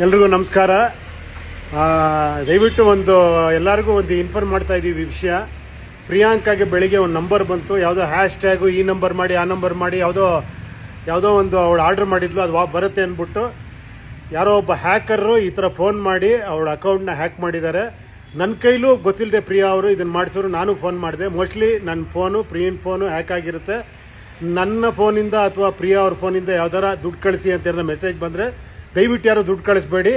ಎಲ್ರಿಗೂ ನಮಸ್ಕಾರ. ದಯವಿಟ್ಟು ಒಂದು, ಎಲ್ಲರಿಗೂ ಒಂದು ಇನ್ಫಾರ್ಮ್ ಮಾಡ್ತಾ ಇದ್ದೀವಿ ವಿಷಯ. ಪ್ರಿಯಾಂಕಾಗೆ ಬೆಳಿಗ್ಗೆ ಒಂದು ನಂಬರ್ ಬಂತು. ಯಾವುದೋ ಹ್ಯಾಶ್ ಟ್ಯಾಗು ಈ ನಂಬರ್ ಮಾಡಿ, ಆ ನಂಬರ್ ಮಾಡಿ, ಯಾವುದೋ ಯಾವುದೋ ಒಂದು ಅವಳು ಆರ್ಡ್ರ್ ಮಾಡಿದ್ಲು, ಅದು ವಾ- ಬರುತ್ತೆ ಅಂದ್ಬಿಟ್ಟು. ಯಾರೋ ಒಬ್ಬ ಹ್ಯಾಕರು ಈ ಥರ ಫೋನ್ ಮಾಡಿ, ಅವಳ ಅಕೌಂಟ್ನ ಹ್ಯಾಕ್ ಮಾಡಿದ್ದಾರೆ. ನನ್ನ ಕೈಲೂ ಗೊತ್ತಿಲ್ಲದೆ ಪ್ರಿಯಾ ಅವರು ಇದನ್ನು ಮಾಡಿಸೋರು ನಾನು ಫೋನ್ ಮಾಡಿದೆ. ಮೋಸ್ಟ್ಲಿ ನನ್ನ ಫೋನು, ಪ್ರಿಯನ್ ಫೋನು ಹ್ಯಾಕ್ ಆಗಿರುತ್ತೆ. ನನ್ನ ಫೋನಿಂದ ಅಥವಾ ಪ್ರಿಯಾ ಅವ್ರ ಫೋನಿಂದ ಯಾವ್ದಾರ ದುಡ್ಡು ಕಳಿಸಿ ಅಂತ ಮೆಸೇಜ್ ಬಂದರೆ ದಯವಿಟ್ಟು ಯಾರು ದುಡ್ಡು ಕಳಿಸ್ಬೇಡಿ.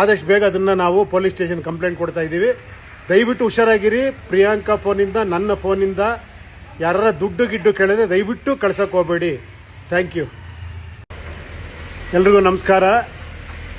ಆದಷ್ಟು ಬೇಗ ಅದನ್ನು ನಾವು ಪೊಲೀಸ್ ಸ್ಟೇಷನ್ ಕಂಪ್ಲೇಂಟ್ ಕೊಡ್ತಾ ಇದ್ದೀವಿ. ದಯವಿಟ್ಟು ಹುಷಾರಾಗಿರಿ. ಪ್ರಿಯಾಂಕಾ ಫೋನಿಂದ, ನನ್ನ ಫೋನಿಂದ ಯಾರ ದುಡ್ಡು ಗಿಡ್ಡು ಕೇಳಿದ್ರೆ ದಯವಿಟ್ಟು ಕಳ್ಸಕ್ಕೆ ಹೋಗಬೇಡಿ. ಥ್ಯಾಂಕ್ ಯು ಎಲ್ರಿಗೂ ನಮಸ್ಕಾರ.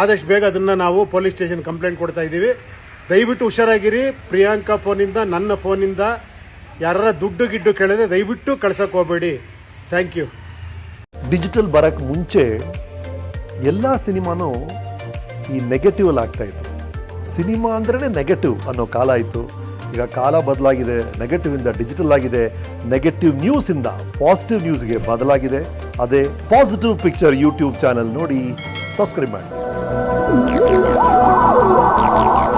ಆದಷ್ಟು ಬೇಗ ಅದನ್ನು ನಾವು ಪೊಲೀಸ್ ಸ್ಟೇಷನ್ ಕಂಪ್ಲೇಂಟ್ ಕೊಡ್ತಾ ಇದ್ದೀವಿ. ದಯವಿಟ್ಟು ಹುಷಾರಾಗಿರಿ. ಪ್ರಿಯಾಂಕಾ ಫೋನಿಂದ, ನನ್ನ ಫೋನಿಂದ ಯಾರ ದುಡ್ಡು ಗಿಡ್ಡು ಕೇಳಿದ್ರೆ ದಯವಿಟ್ಟು ಕಳ್ಸಕ್ಕೆ ಹೋಗಬೇಡಿ. ಥ್ಯಾಂಕ್ ಯು ಡಿಜಿಟಲ್ ಬರೋಕ್ಕೆ ಮುಂಚೆ ಎಲ್ಲ ಸಿನಿಮಾನೂ ಈ ನೆಗೆಟಿವ್ ಅಲ್ಲಿ ಆಗ್ತಾ ಇತ್ತು. ಸಿನಿಮಾ ಅಂದ್ರೇ ನೆಗೆಟಿವ್ ಅನ್ನೋ ಕಾಲ ಇತ್ತು ಈಗ ಕಾಲ ಬದಲಾಗಿದೆ ನೆಗೆಟಿವ್ ಇಂದ ಡಿಜಿಟಲ್ ಆಗಿದೆ. ನೆಗೆಟಿವ್ ನ್ಯೂಸ್ ಇಂದ ಪಾಸಿಟಿವ್ ನ್ಯೂಸ್ಗೆ ಬದಲಾಗಿದೆ. ಅದೇ ಪಾಸಿಟಿವ್ ಪಿಕ್ಚರ್ ಯೂಟ್ಯೂಬ್ ಚಾನಲ್ ನೋಡಿ ಸಬ್ಸ್ಕ್ರೈಬ್ ಮಾಡಿ. Thank you.